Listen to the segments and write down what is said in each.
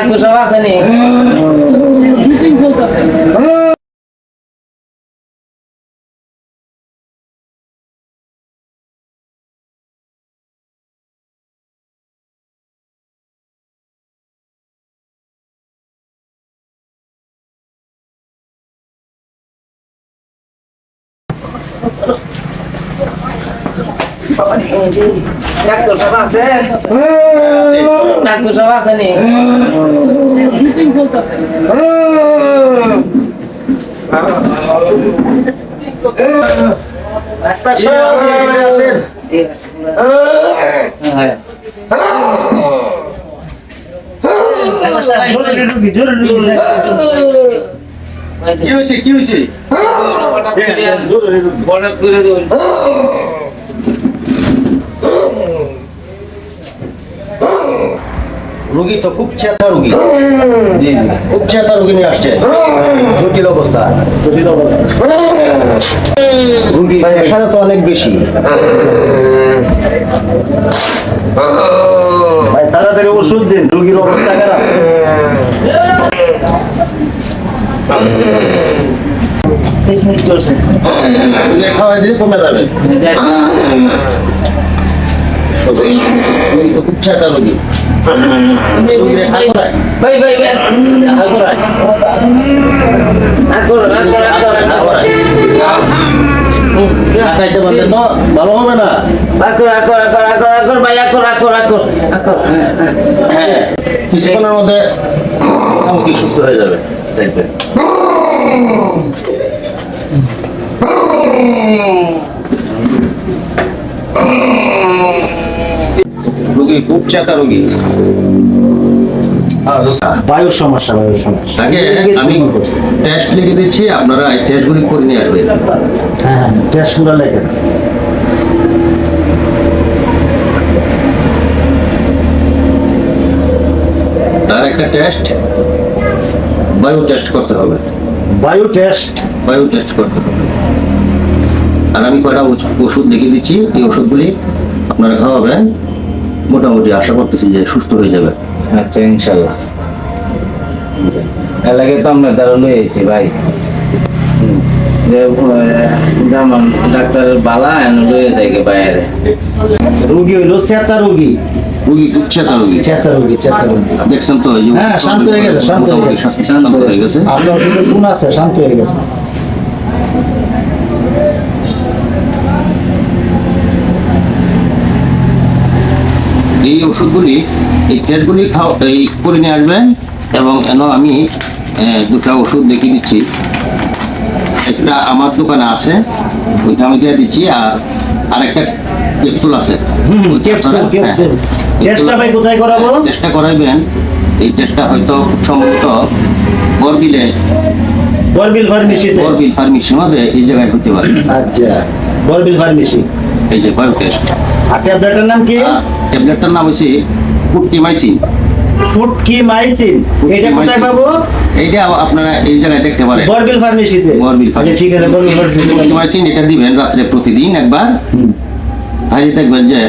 Doctor সব আছে নি ডাক্তার সব আছে। ডাক্তার সব আছে নি? ডাক্তার সব হ্যাঁ। কি হয়েছে কি হয়েছে হঠাৎ করে দেবেন রোগী তো খুব চেতা রোগী। জি খুব চেতা রোগী নিয়ে আসছে। জটিল অবস্থা। জটিল অবস্থা। রোগী প্রেশারে তো অনেক বেশি। ভাই তাড়াতাড়ি ওষুধ দিন রোগীর অবস্থা খারাপ। দিলে কমে যাবে। তো খুব চেতা রোগী। ভালো হবে না আকর আকর আকর আকর আকর ভাই আকর আকর আকর আকর কিছুক্ষণের মধ্যে মোটামুটি সুস্থ হয়ে যাবে, দেখবেন। রোগী খুব চেতা রোগী। বায়ুর সমস্যা বায়ুর সমস্যা। আগে আমি টেস্ট লিখে দিচ্ছি আপনারা এই টেস্টগুলি করে নিয়ে আসবেন। হ্যাঁ হ্যাঁ টেস্টগুলো লেখেন। তার একটা টেস্ট বায়ু টেস্ট করতে হবে। বায়ু টেস্ট বায়ু টেস্ট করতে হবে। আর আমি কয়টা ওষ- ওষুধ লিখে দিচ্ছি এই ওষুধগুলি আপনারা খাওয়াবেন। মোটামুটি আশা করতেছি যে সুস্থ হয়ে যাবে। আচ্ছা ইনশাল্লাহ। এলাকে তো আমরা দ্বারা লই আইছি ভাই। যেমন ডাক্তারের বালা এনে লয়ে যায় বাইরে। রোগী হইল চেতা রোগী। রুগী চেতা রুগী। চেতা রোগী চেতা রোগী। দেখছেন তো এই হ্যাঁ, শান্ত হয়ে গেছে, শান্ত হয়ে গেছে। শান্ত- শান্ত হয়ে গেছে। আপনার ওষুধের গুণ আছে শান্ত হয়ে গেছে। এই ওষুধগুলি এই টেস্টগুলি খাও এই করে নিয়ে আসবেন এবং এন আমি দুটা ওষুধ দেখিয়ে দিচ্ছি। একটা আমার দোকানে আছে ওইটা আমি দিয়ে দিচ্ছি আর আরেকটা ক্যাপসুল আছে। ক্যাপসুল হ্যাঁ, চেষ্টা করাইবেন। এই টেস্টটা হয়তো সম্ভবত বরবিলে বরবিল ফার্মেসিতে বরবিল ফার্মেসির মধ্যে এই জায়গায় হতে পারে। আচ্ছা বরবিল ফার্মেসি এই যে বায়ো টেস্ট আর ট্যাবলেটের নাম কি? ট্যাবলেটটার নাম হচ্ছে ফুটকিমাইসিন। ফুটকি মাইসিন এটা কোথায় পাবো? এইটা আপনারা এই জায়গায় দেখতে পারেন। বরবিল ফার্মেসিতে। বরবিল আচ্ছা, ফার্মেসি ঠিক আছে বরবিল ফুটকিমাইসিন এটা দিবেন রাত্রে প্রতিদিন একবার। তাহলে দেখবেন যে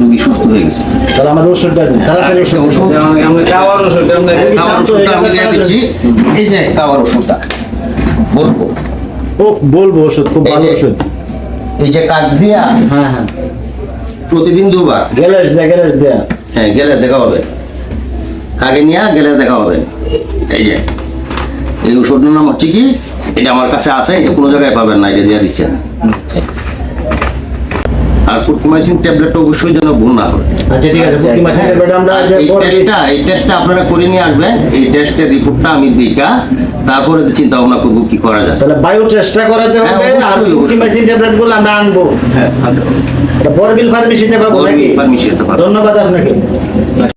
রোগী সুস্থ হয়ে গেছে। তাহলে আমাদের ওষুধটা দিন তাড়াতাড়ি ওষুধ ওষুধ আমরা খাওয়ার ওষুধ খাওয়ার ওষুধটা আমি দিয়ে দিচ্ছি। এই যে খাওয়ার ওষুধটা বলব। ও বলব ওষুধ খুব ভালো ওষুধ। এই যে কাক দিয়া হ্যাঁ হ্যাঁ। প্রতিদিন দুবার। গ্যালাস দে গ্যালাস দে। হ্যাঁ গেলে দেখা হবে। কাকে নিয়ে গেলে দেখা হবে। এই যে এই ওষুধের নাম হচ্ছে কি? এটা আমার কাছে আছে এটা কোনো জায়গায় পাবেন না এটা দিয়ে দিচ্ছেন। আর ট্যাবলেট অবশ্যই যেন ভুল না করে। আচ্ছা ঠিক আছে মাছের ট্যাবলেট আমরা এই টেস্টটা এই টেস্টটা আপনারা করে নিয়ে আসবেন এই টেস্টের রিপোর্টটা আমি দিইকা তারপরে চিন্তা ভাবনা করব কি করা যায়। তাহলে বায়ো টেস্টটা করাতে হ্যাঁ, হবে আর মাছের আমরা আনব। হ্যাঁ বরবিল ফার্মেসিতে পাবো নাকি? ফার্মেসিতে পাবো। ধন্যবাদ আপনাকে।